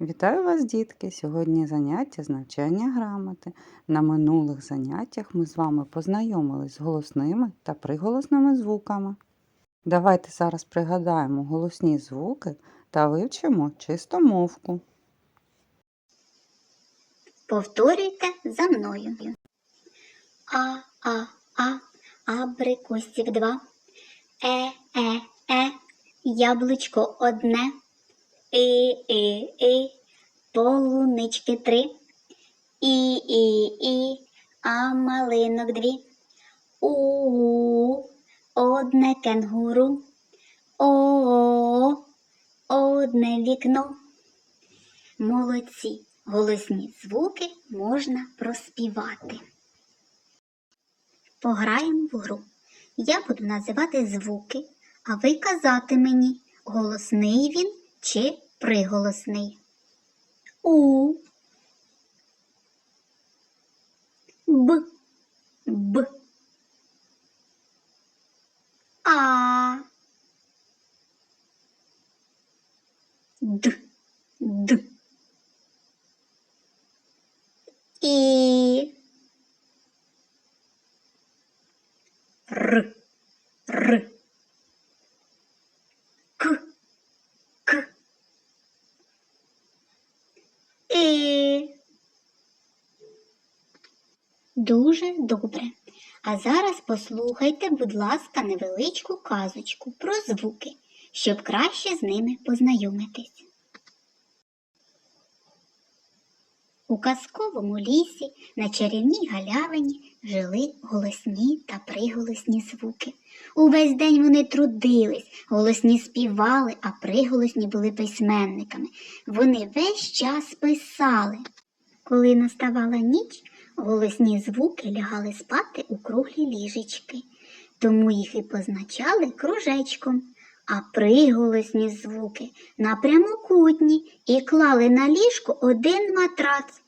Вітаю вас, дітки! Сьогодні заняття з навчання грамоти. На минулих заняттях ми з вами познайомились з голосними та приголосними звуками. Давайте зараз пригадаємо голосні звуки та вивчимо чистомовку. Повторюйте за мною. А, а, а, абрикосик два. Е, е, е, яблучко одне. І, і, і, полунички три. І, і, і, а малинок дві. У, у, одне кенгуру. О, одне вікно. Молодці. Голосні звуки можна проспівати. Пограємо в гру. Я буду називати звуки, а ви казати мені, голосний він чи приголосний. У. Б. Б. А. Д. Д. І. Р. Р. Дуже добре. А зараз послухайте, будь ласка, невеличку казочку про звуки, щоб краще з ними познайомитись. У казковому лісі на чарівній галявині жили голосні та приголосні звуки. Увесь день вони трудились, голосні співали, а приголосні були письменниками. Вони весь час писали. Коли наставала ніч, голосні звуки лягали спати у круглі ліжечки, тому їх і позначали кружечком, а приголосні звуки на прямокутні і клали на ліжко один матрац,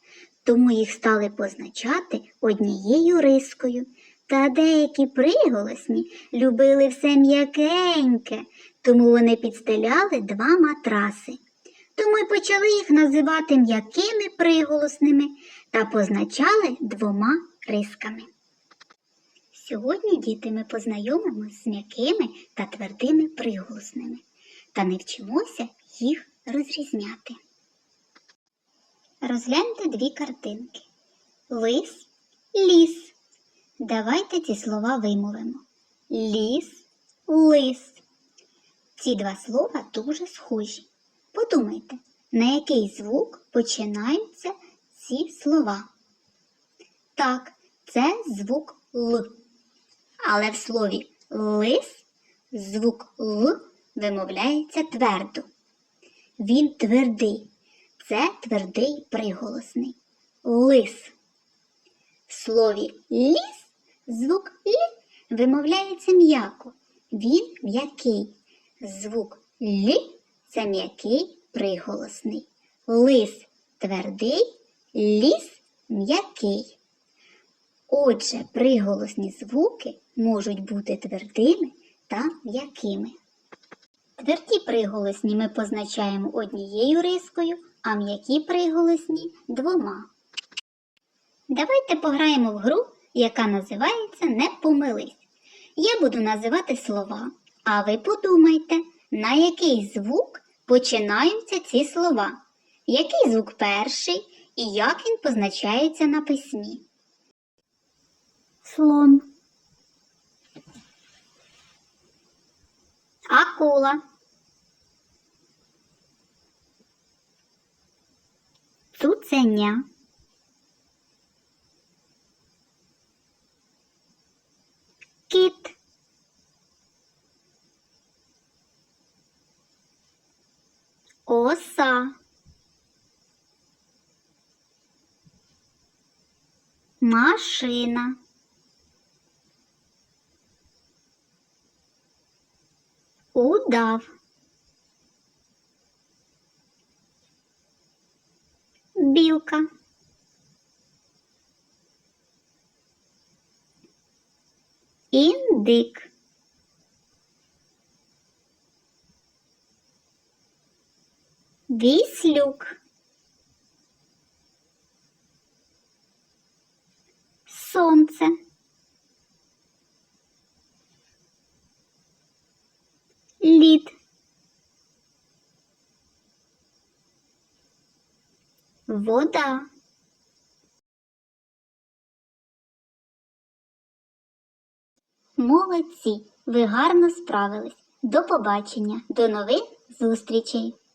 тому їх стали позначати однією рискою. Та деякі приголосні любили все м'якеньке, тому вони підстеляли два матраси. Тому й почали їх називати м'якими приголосними та позначали двома рисками. Сьогодні, діти, ми познайомимося з м'якими та твердими приголосними та не вчимося їх розрізняти. Розгляньте дві картинки. Лис, ліс. Давайте ці слова вимовимо. Ліс, лис. Ці два слова дуже схожі. Подумайте, на який звук починаються ці слова. Так, це звук Л. Але в слові лис звук Л вимовляється твердо. Він твердий. Це твердий приголосний. Лис. В слові ліс звук Л вимовляється м'яко. Він м'який. Звук Л це м'який приголосний. Лис твердий, ліс м'який. Отже, приголосні звуки можуть бути твердими та м'якими. Тверді приголосні ми позначаємо однією рискою, а м'які приголосні двома. Давайте пограємо в гру, яка називається Не помились. Я буду називати слова, а ви подумайте, на який звук починаються ці слова. Який звук перший і як він позначається на письмі? Слон. Акула. Цуценя. Кіт. Оса. Машина. Удав. Білка. Індик. Віслюк. Сонце. Лід. Вода. Молодці, ви гарно справились. До побачення, до нових зустрічей!